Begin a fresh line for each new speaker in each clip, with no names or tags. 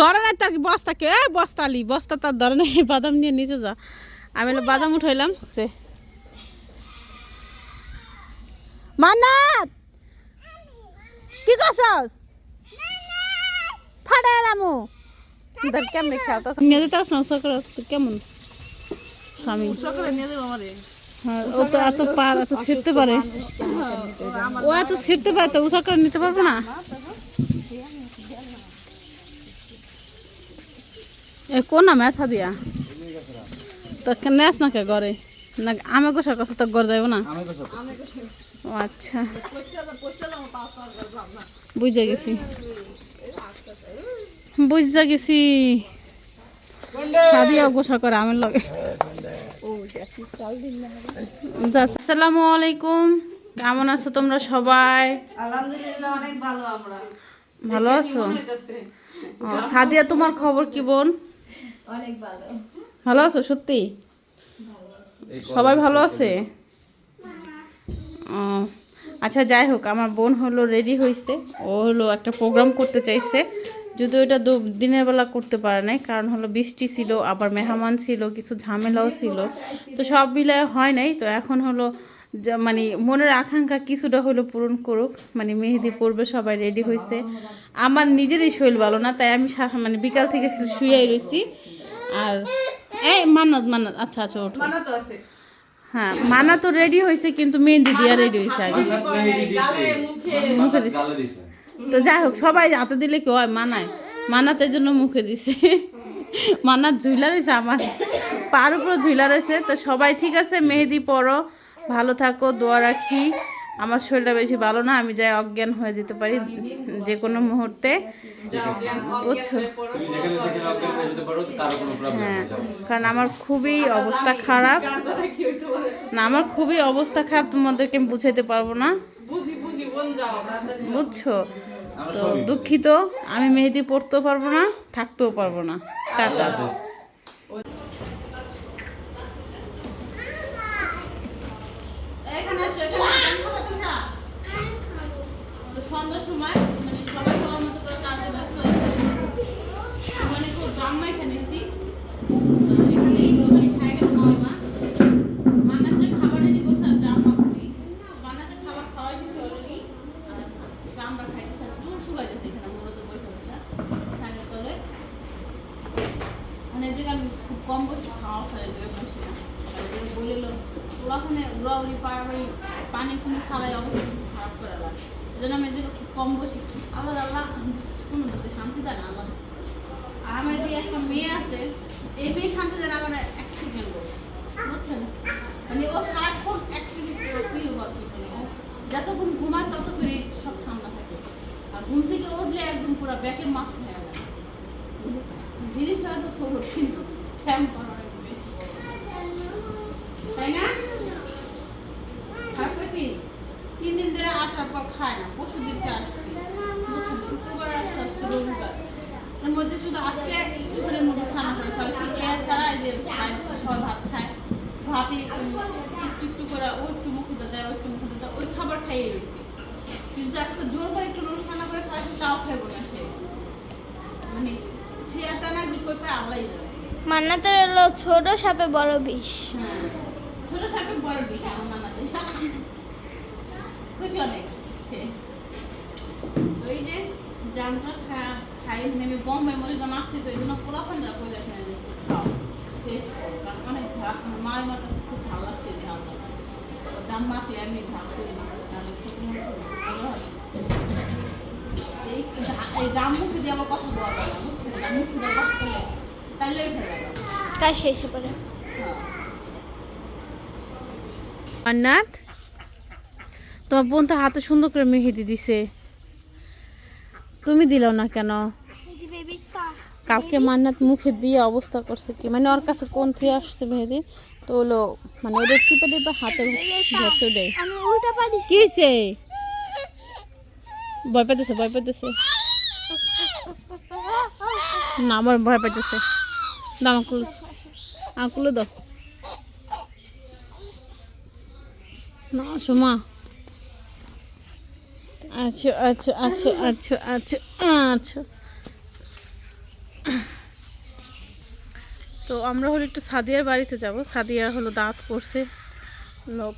ধরে নাই তার কি বস্তাকে এ বস্তালি বস্তা তার ধরে নাই বাদাম নিয়ে নিচে যা। আমি বাদাম উঠাইলাম সে। মান্নাত! কি করছস? ফাড়ে এলামু দেখ কেমনে খেলতাস নিয়ে যেতে আস না সকাল কেমন? স্বামী।
সকালে নিয়ে যাব আমারে।
হ্যাঁ, ও তো এত পার এত ছিঁড়তে পারে। ও এত ছিঁড়তে পারে তো উষা করে নিতে পারব না? এ কোন নাম এসা দিয়া? তো নেস না কে ঘরে না আমি গোসা কষ্ট তো ঘর যাইব না? ও আচ্ছা। বুঝা গেছি। বুঝা গেছি। সাদিয়া গোসা করে আমার লগে। আসসালামু আলাইকুম। কেমন আছো তোমরা সবাই?
আলহামদুলিল্লাহ অনেক ভালো আমরা।
ভালো আছো? সাদিয়া তোমার খবর কি বোন?
অনেক ভালো।
ভালো আছো? সত্যি? সবাই ভালো আছে? ও আচ্ছা যাই হোক আমার বোন হলো রেডি হয়েছে ও হলো একটা প্রোগ্রাম করতে চাইছে। যদিও এটা দু দিনের বেলা করতে পারে নাই কারণ হলো বৃষ্টি ছিল আবার মেহমান ছিল কিছু ঝামেলাও ছিল। তো সব মিলায় হয় নাই তো এখন হলো যা- মানে মনের আকাঙ্ক্ষা কিছুটা হলো পূরণ করুক। মানে মেহেদি পড়বে সবাই রেডি হয়েছে আমার নিজেরই শরীর ভালো না তাই আমি সা- মানে বিকাল থেকে শুয়েই রয়েছি আর এই মানত মানত আচ্ছা আচ্ছা ওঠো।
আছে।
হ্যাঁ মানা তো রেডি হয়েছে কিন্তু মেহেন্দি দিয়া রেডি হয়েছে আগে।
মুখে।
মুখে দিছে। তো যাই হোক সবাই হাতে দিলে কি হয়? মানায়। মানাতে জন্য মুখে দিছে। মানার ঝুইলা রয়েছে আমার। পার উপর ঝুইলা রয়েছে তো সবাই ঠিক আছে? মেহেদি পরো। ভালো থাকো দোয়া রাখি। আমার শরীরটা বেশি ভালো না আমি যাই অজ্ঞান হয়ে যেতে পারি যে কোনো মুহূর্তে
হয়ে যেতে পারো কারও কোনো প্রবলেম
কারণ আমার খুবই অবস্থা খারাপ। না আমার খুবই অবস্থা খারাপ তোমাদেরকে আমি বুঝাইতে পারব না।
বুঝি বুঝি বোন যাও।
বুঝছ? তো দুঃখিত আমি মেহেদি পড়তেও পারব না থাকতেও পারব না। টাটা। এখানে সন্ধ্যার সময় মানে সবাই সবার মতো করে কাজে ব্যস্ত হয়েছে। মানে খুব জাম্মা এখানে এসেছি। এখানে একটুখানি খাই গেল নয় মা মান্নাতে খাবার রেডি করছে আর জাম মাখছি মান্নাতে খাবার খাওয়াই দিছে অলরেডি আর জামরা খাইতেছে আর চুল শুকাইতেছে এখানে মূলত বসে বসে ফ্যানের তলে মানে যে আমি খুব কম বসে খাওয়া ফেলে দেবে বসে না বলে এলো ওরা ওখানে উড়াউড়ি পাড়াবাড়ি পানি ফুনি খালাই অবস্থা খুব খারাপ করে লাগে এই জন্য আমি এই জায়গায় কম বসি। আবার আল্লাহ কোনো দিতে শান্তি দেয় না আল্লাহ। আর আমার যে একটা মেয়ে আছে, এই মেয়ে শান্তি দেয় না আমার এক বুঝছেন? মানে ও সারাক্ষণ যতক্ষণ ঘুমায় ততক্ষণই সব ঠান্ডা থাকে। আর ঘুম থেকে উঠলে একদম পুরো ব্যাকের মাথা হয়ে গেল জিনিসটা হয়তো ছোট, কিন্তু ঠ্যাম করা অনেক বেশি বড়। তাই না খারাপ পেয়েছি তিন দিন ধরে আসার পর খায় না পরশু দিনকে আসছি। বুঝছেন? শুক্রবার আসছে আজকে রবিবার। এর মধ্যে শুধু আজকে একটু করে মুখে স্নান করে খাওয়াইছি এছাড়া এই যে সবাই ভাত খায়। ভাতই একটু একটু করে ও একটু মুখে দেয় ও একটু মুখে দেয়। ওই খাবার খাইয়ে রয়েছি। কিন্তু আজকে জোর করে একটু নুন স্নান করে খাওয়াইছি তাও খাইবো না সে। মানে সে এত না যে কই পায় আল্লাহ
মান্নাতের হলো ছোট সাপে বড় বিষ।
হ্যাঁ। ছোট সাপে বড় বিষ আমার নানাতে খুশি অনেক। ওই যে জামটা খাই নেমে বম্বে মরিগা মাখছি তো এই জন্য পোলা পান্ডা করে দেখে না যে খাও টেস্ট কারণ অনেক ঝাল আমার মা আমার কাছে খুব ভালো লাগছে এই ঝালটা। জাম মাখলে ঝাল করি না তাহলে মন ছিল ভালো এই জাম মুখে দিয়ে আমার কথা বলা বুঝছেন? জাম মুখে দিয়ে কথা বললে তাহলে যাবে।
শেষে পড়ে
মান্নাত তোমার বোন তো হাতে সুন্দর করে মেহেদি দিছে। তুমি দিলাও না কেন? কালকে মান্নাত মুখে দিয়ে অবস্থা করছে কি? মানে ওর কাছে কোন থেকে আসছে মেহেদি তো হলো মানে ওদের টিপে টিপে হাতে ধরতে দেয় কি হয়েছে ভয় পাইতেছে ভয় পাইতেছে। না আমার ভয় পাইতেছে। দাও আঙ্কুল। আঙ্কুলে দাও। না সোমা। আচ্ছা আচ্ছা আচ্ছা আচ্ছা আচ্ছা আচ্ছা। তো আমরা হলো একটু সাদিয়ার বাড়িতে যাব। সাদিয়া হলো দাঁত করছে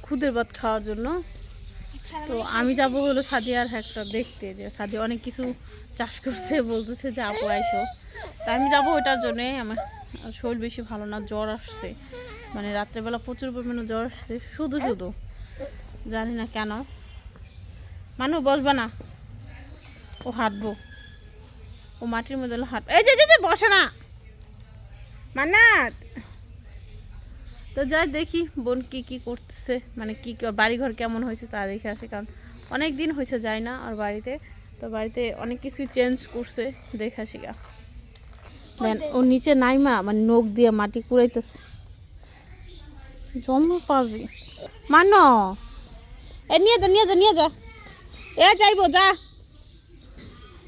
খুদের ভাত খাওয়ার জন্য। তো আমি যাব হলো সাদিয়ার একটা দেখতে, যে সাদিয়া অনেক কিছু চাষ করছে, বলতেছে যে, আপু, আইসো। তা আমি যাব ওইটার জন্যে। আমার শরীর বেশি ভালো না, জ্বর আসছে। মানে রাত্রেবেলা প্রচুর পরিমাণে জ্বর আসছে, শুধু শুধু। জানি না কেন। মানু বসবা না। ও হাঁটবো। ও মাটির মধ্যে হাঁট এই যে যে, বসে না। মান্নাত। তো যাই দেখি বোন কি কি করতেছে মানে কি বাড়িঘর কেমন হয়েছে তা দেখে আসে কারণ অনেক দিন হয়েছে যায় না আর বাড়িতে। তো বাড়িতে অনেক কিছু চেঞ্জ করছে দেখে আসি গা। দেন ও নিচে নাইমা মানে নখ দিয়ে মাটি কুড়াইতেছে। জন্ম পাজি মানো এ নিয়ে যা নিয়ে যা নিয়ে যা। এ যাইবো যা।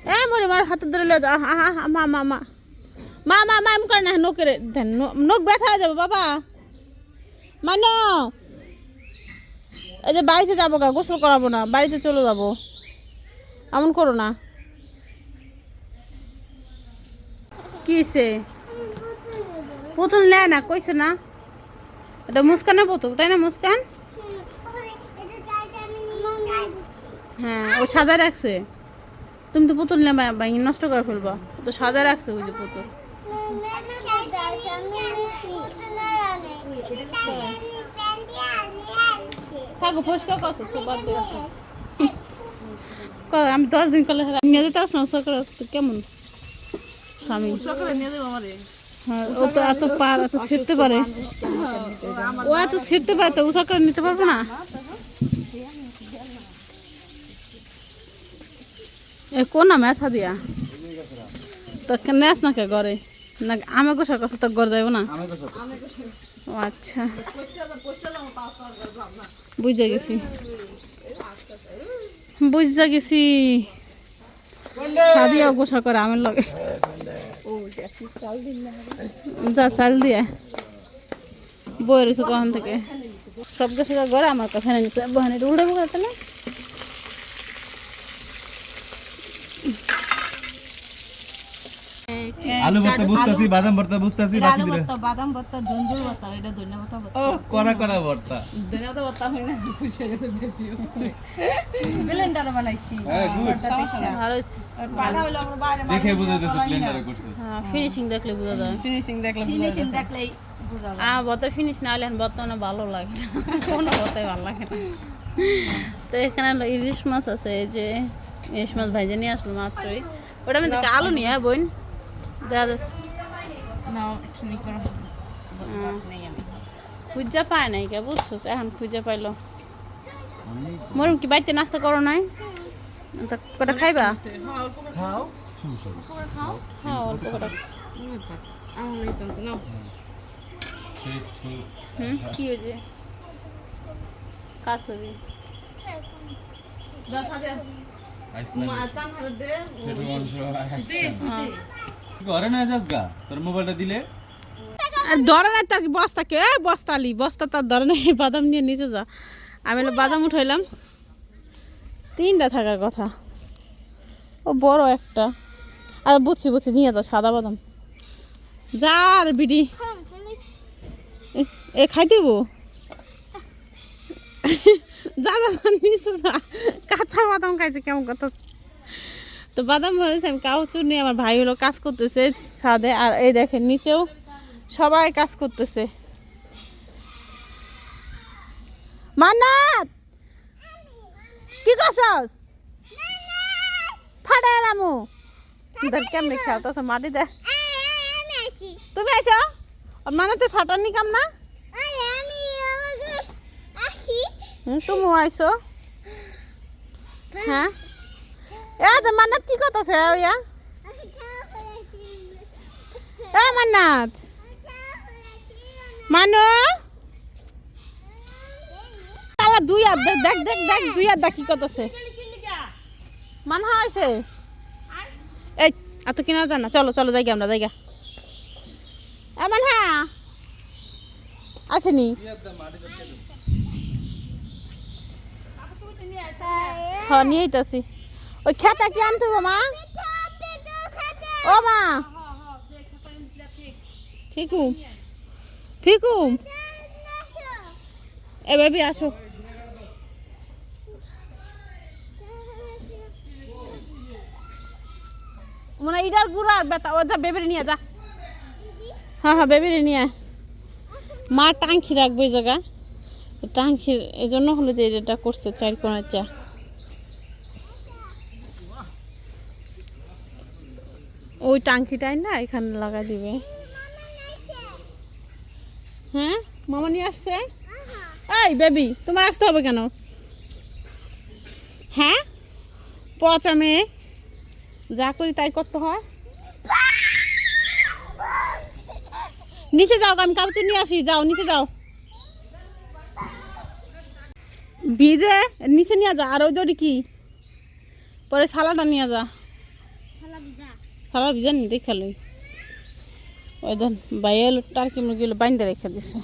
এ মরে মার হাতে ধরে লে যা। আহা আহা, মা মা মা। মা মা মা এম করে না নোকের দেন ন- নখ ব্যথা হয়ে যাবে বাবা। মানো এই যে বাড়িতে যাব গা গোসল করাবো না বাড়িতে চলে যাব। এমন করো না। কিসে পুতুল নেয় না কইছে না। এটা মুস্কানের পুতুল তাই না মুস্কান? হ্যাঁ ও সাদা রাখছে। তুমি তো পুতুল নেবা ভাঙি নষ্ট করে ফেলবা। ও তো সাদা রাখছে ওই যে পুতুল। থাকো পরিষ্কার করছ তো বাদ দিয়ে রাখো। ক- আমি দশ দিন করলে নিয়ে যেতে আসলাম সকালে কেমন? স্বামী।
সকালে নিয়ে যাব আমারে।
হ্যাঁ, ও তো এত পার এত ছিঁড়তে পারে। ও এত ছিঁড়তে পারে তো উষা করে নিতে পারব না? এ কোন না মেসা দিয়া? তো নেস না কে ঘরে? না আমি গোসা করছে তো ঘর যাইব না? ও আচ্ছা। বুঝা গেছি। বুঝা গেছি। সাদিয়া গোসা করে আমার লগে। যা চাল দিয়ে। বই রয়েছে কখন থেকে? সব কিছু ঘরে আমার কথা নেই বহানি উড়ে বোকা না?
আলু ভর্তা বুঝতাছি বাদাম ভর্তা বুঝতাছি বাকি দিলে।
ভর্তা বাদাম ভর্তা ধুন্দুর ভর্তা এটা ধনিয়া ভর্তা ভর্তা।
ও করা করা ভর্তা।
ধনিয়া ভর্তা ভর্তা হয় না খুশি হয়ে গেছে বেশি ব্লেন্ডার বানাইছি।
হ্যাঁ গুড
ভালো
পাটা হলো আমরা বাইরে
দেখে ব্লেন্ডারে করছিস।
হ্যাঁ ফিনিশিং দেখলে বোঝা যায়।
ফিনিশিং দেখলে ফিনিশিং দেখলেই বোঝা যায়।
আর বত ফিনিশ না হলে এখন বর্তমানে ভালো লাগে না। কোনো বতাই ভালো লাগে না। তো এখানে ইলিশ মাছ আছে এই যে ইলিশ মাছ ভাইজে নিয়ে আসলো মাত্রই। ওটা আমি দেখি আলু নিয়ে বোন। খুঁজা পায় নাই কে বুঝছ এখন খুঁজা পাইলো মরম কি বাড়িতে নাস্তা করো নাই কটা খাইবা
খাও
হ্যাঁ অল্প কটা হুম কি হয়েছে কার ছবি
দশ হাজার হারে দে
ঘরে না যাস গা। তোর মোবাইলটা দিলে।
ধরে নাই তার কি বস্তা কে এই বস্তালি বস্তা তার ধরে নাই বাদাম নিয়ে নিচে যা। আমি বাদাম উঠাইলাম। তিনটা থাকার কথা। ও বড় একটা। আর বুঝছি বুঝছি নিয়ে যা সাদা বাদাম। যা আর বিডি। এ- খাই দিব? যা যা, নিচে যা। কাঁচা বাদাম খাইছে কেমন কথা তো বাদাম ভরেছে আমি কাউচুর নিয়ে আমার ভাই হলো কাজ করতেছে ছাদে আর এই দেখেন নিচেও সবাই কাজ করতেছে। মান্নাত! কি করছস? ফাটা এলামু কেমনে খেলতেছ মাটি দে তুমি আইছো? মানাতে ফাটার নি কাম না? হুম, তুমি আইছো। হ্যাঁ? তো মান্নাত কি করতেছে ইয়া এ মান্নাত। মানো? তালা দুই হাত দেখ দেখ দেখ দেখ, দুই হাত দেখ কি করতেছে। মান হয়েছে এই আর এত কিনা জানা? চলো চলো যাই আমরা জায়গা এমন হ্যাঁ আসেনি? হ্যাঁ নিয়ে আইতাছি। ওই খেতা কি আনতে মা? ও, মা। ঠিকু ফিকুম এ, বেবি, আসো। মনে ইটার গুড়া বেতা ওটা বেবিরে নিয়ে যা। হ্যাঁ হ্যাঁ বেবিরে নিয়ে। মা টাঙ্কি রাখব জায়গা টাঙ্কির এই জন্য হলো যে এটা করছে চার কোনার চা। ওই টাঙ্কিটাই না এখানে লাগাই দিবে। হ্যাঁ? মামা নিয়ে আসছে? এই বেবি, তোমার আসতে হবে কেন? হ্যাঁ? পচা মেয়ে, যা করি তাই করতে হয়। নিচে যাও, আমি কাপড় নিয়ে আসি, যাও, নিচে যাও। ভিজে নিচে নিয়ে যা, আর ওই দড়ি কি? পরে সালাটা নিয়ে যা। সালা ভিজা নি দেখে লই। ওই দেন বাইল টার্কি মুরগিগুলো বাইন্দে রেখে দিছে।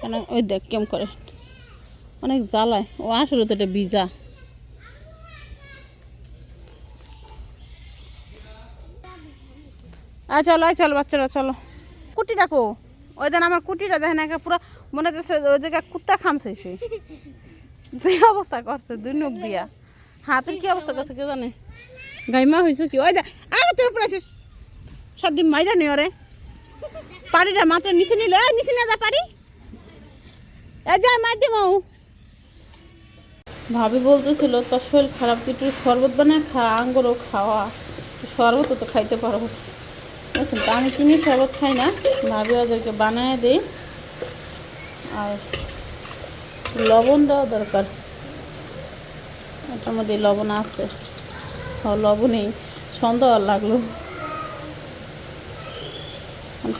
কেন, ওই দেখ কেম করে। অনেক জ্বালায়। ও আসলে তো এটা ভিজা। আয় চলো আয় চলো বাচ্চারা, চলো। কুটি ডাকো ওই দেন আমার কুটিটা দেখেন, একে পুরো মনে হচ্ছে ওই জায়গায় কুত্তা খামছে সে। যে অবস্থা করছে, দুই নখ দিয়া। হাতের কি অবস্থা করছে কেউ জানে? গাইমা হয়েছে কি? ওই দেখ আরে তুই উপরে আসিস। সাতদিন মাইরা নি ওরে পাড়িটা মাত্র নিচে নিল। এই, নিচে নিয়ে যা পারি এ যা, মার দি মাউ ভাবি বলতেছিল, তোর শরীর খারাপ কি তুই শরবত বানায় খা, আঙ্গুরও খাওয়া। শরবত তো খাইতে পারো বুঝছেন তা, আমি চিনি শরবত খাই না। ভাবি ওদেরকে বানায় দিই। আর লবণ দেওয়া দরকার। এটার মধ্যে লবণ আছে। লবণেই সন্দেহ লাগল।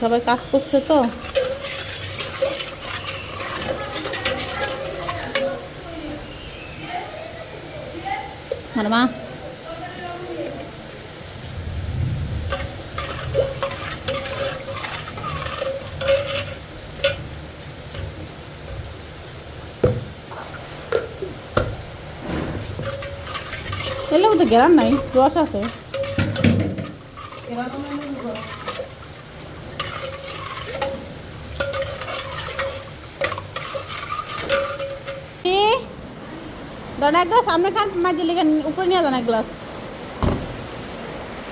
সবাই কাজ করছে তো। আর মা? এলে তো গেরান নাই, রস আছে। দাঁড়া এক গ্লাস সামনে খান মাঝে লেগে উপরে নিয়ে যান এক গ্লাস।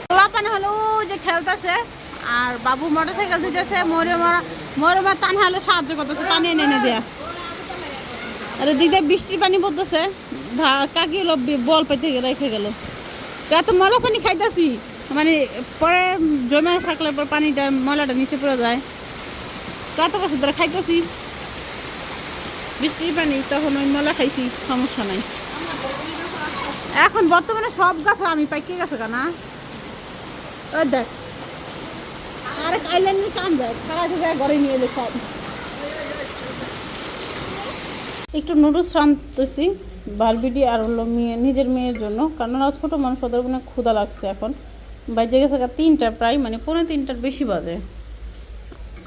পোলা হলো যে খেলতেছে, আর বাবু মোটর সাইকেল ধুতেছে মরে মরা মরে মা টান হলে সাহায্য করতেছে, পানি এনে এনে দেয়া। আর দিদি বৃষ্টির পানি পড়তেছে। কাকি হলো বল পাইতে রেখে গেল। এত ময়লা পানি খাইতেছি মানে পরে জমে থাকলে পরে পানিটা, ময়লাটা নিচে পড়ে যায়। কত বছর ধরে খাইতেছি। বৃষ্টির পানি, তখন ওই ময়লা খাইছি, সমস্যা নাই। এখন বর্তমানে সব গাছ আমি পাইকে গেছে কেনা ওই দেখ। আরেক আইল্যান্ড কাম দেয় সারা থেকে ঘরে নিয়ে এলে সব। একটু নুডলস রাঁধতেছি। বারবিডি আর হলো মেয়ে, নিজের মেয়ের জন্য। কারণ ওরা ছোটো মানুষ ওদের মানে ক্ষুদা লাগছে এখন। বাজে গেছে তিনটা প্রায় মানে পৌনে তিনটার বেশি বাজে।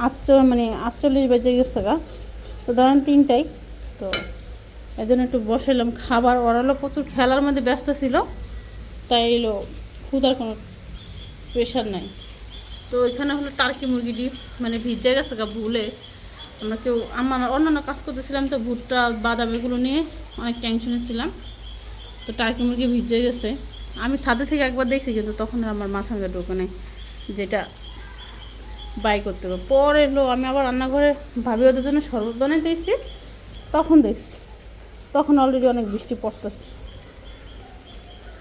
আটচল মানে আটচল্লিশ বাজে গেছে গা। তো ধরেন তিনটাই তো এই জন্য একটু বসাইলাম। খাবার ওরা হলো প্রচুর, খেলার মধ্যে ব্যস্ত ছিল। তাই এলো ক্ষুদার কোনো প্রেশার নাই। তো এখানে হলো টার্কি মুরগিটি মানে ভিজে গেছে গা ভুলে। আমরা কেউ আমার অন্যান্য কাজ করতেছিলাম তো, ভুট্টা, বাদাম এগুলো নিয়ে অনেক টেনশনে ছিলাম। তো টার্কি মুরগি ভিজে গেছে। আমি ছাদে থেকে একবার দেখছি, কিন্তু তখন আমার মাথা মধ্যে ঢোকে নাই যেটা বাই করতে হবে। পরে এলো আমি আবার রান্নাঘরে ভাবি ওদের জন্য শরবত বানাই দিয়েছি, তখন দেখছি। তখন অলরেডি অনেক বৃষ্টি পড়তেছে।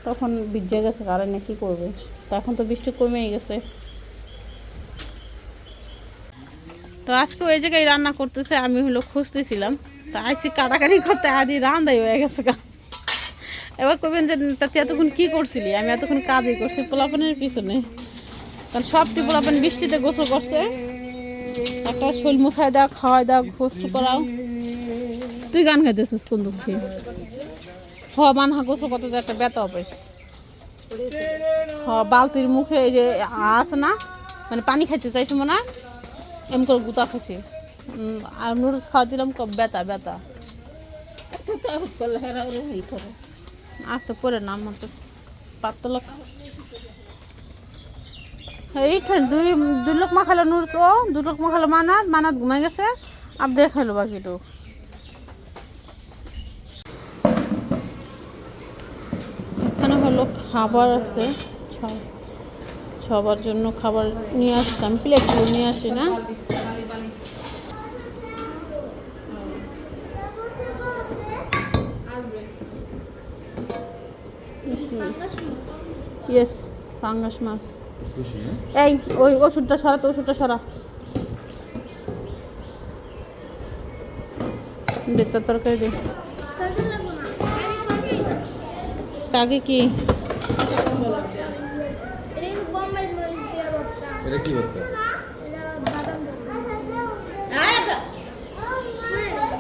তখন ভিজে গেছে কারেন্টে কী করবে? তো এখন তো বৃষ্টি কমেই গেছে। তো আজকে ওই জায়গায় রান্না করতেছে, আমি হলো খুঁজতে খুঁজতেছিলাম। তো আইসি কাটাকাটি করতে আদি রান্দাই হয়ে গেছে গা। এবার কবেন যে তাতে এতক্ষণ কী করছিলি? আমি এতক্ষণ কাজই করছি, পোলাপানের পিছনে। কারণ সবটি পোলাপান বৃষ্টিতে গোসল করছে। একটা শৈল মুছাই দাও, খাওয়াই দাও গোসল করাও। তুই গান গাইতেছিস কোন দুঃখে? হ, মানহা গোসল করতে যে একটা ব্যথা পাইস হ, বালতির মুখে এই যে আছে না মানে পানি খাইতে চাইছে মনে হয়। এম করে গুতা খাইছে। আর নুডলস খাওয়া দিলাম ব্যথা ব্যথা আসতে পরে না, আমার তো পাতলা। এই দুই দুই লোক মাখালো নুরস ও, দুই লোক মাখালো মানাত মানাত ঘুমাই গেছে, আর দেখাইলো বাকিটু। এখানে হলো খাবার আছে ছ- সবার জন্য খাবার নিয়ে আসতাম প্লেটগুলো নিয়ে আসি না। ইয়েস পাঙ্গাস মাছ এই ওই ওষুধটা সরা তো ওষুধটা সরা। দে তোর তরকারি দে। তাকে কি
এটা কিন্তু বোম্বাই মরিচ দিয়ে ভর্তা
এটা কি করতে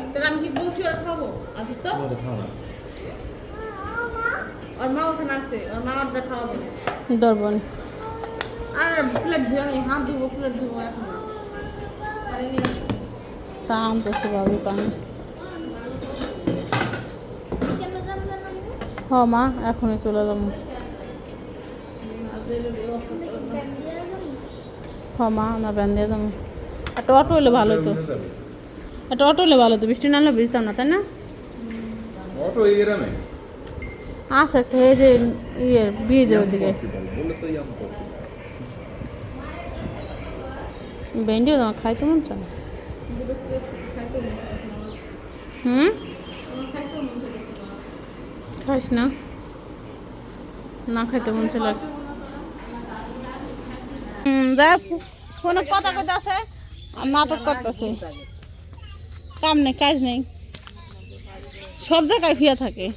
এটা
আমি কি বলছি ওর খাব? আজকে তো? ওর মা ওখানে আছে ওর মা ওটা খাওয়াবে দরবন আর প্লেট ধুয়ে নেই হাত ধুবো প্লেট ধুবো এখন। তা আনতেছে ভাবি পানি। হ মা এখনই চলে যাব। হ মা আমরা ব্যান দিয়ে যাব একটা অটো হলে ভালো হতো। একটা অটো হলে ভালো হতো বৃষ্টি না হলে বুঝতাম না তাই না?
অটো এই গ্রামে?
আচ্ছা একটা এই যে ইয়ে ব্রিজের ওদিকে ভেন্ডিও তোমার খাইতে মন চায়? হুম? খাইস না? না খাইতে মন চায় যা ফোনে কথা কথা আছে? নাটক করতেছে। কাম নেই, কাজ নেই। সব জায়গায় ফিয়া থাকে।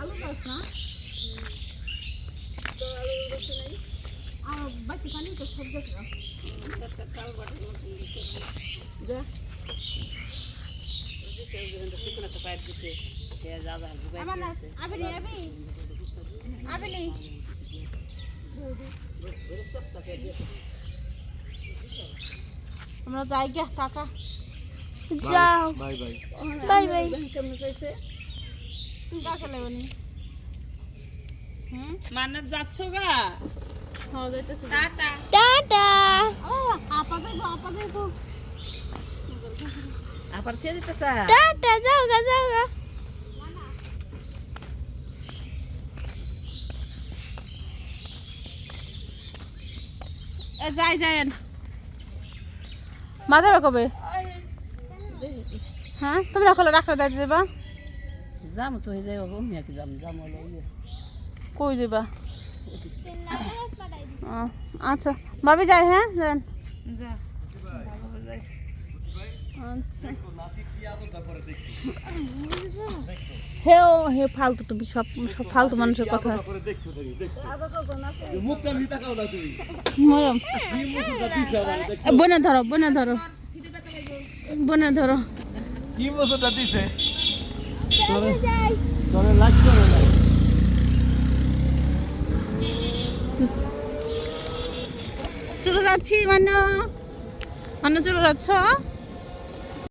আলু গাছ না? তো সব দেখলাম যা আমার না আবিনি আবি আবিনি আমরা যাই গে টাকা
যাও।
Bye bye.
Bye bye.
তুই কাকে নেবনি হুম?
মান্নাত যাচ্ছ গা? টাটা।
টাটা। যাও গা যাও গা।
এ যাই যাই মা যাবে কবে? হ্যাঁ তুমি রাখলে রাখলে দাই দেবা।
যাম তো হয়ে যাই মিয়া কি যাম? যাম
কই দেবা? ও, আচ্ছা। ভাবি যাই হ্যাঁ? যান।
যা।
আচ্ছা। হে ও হে ফালতু তুমি সব সব ফালতু মানুষের কথা। বনে ধরো বনে ধরো। বনে ধরো।
কি বছরটা দিছে লাগবে না
চলে যাচ্ছি মান্য মান্য চলে যাচ্ছ?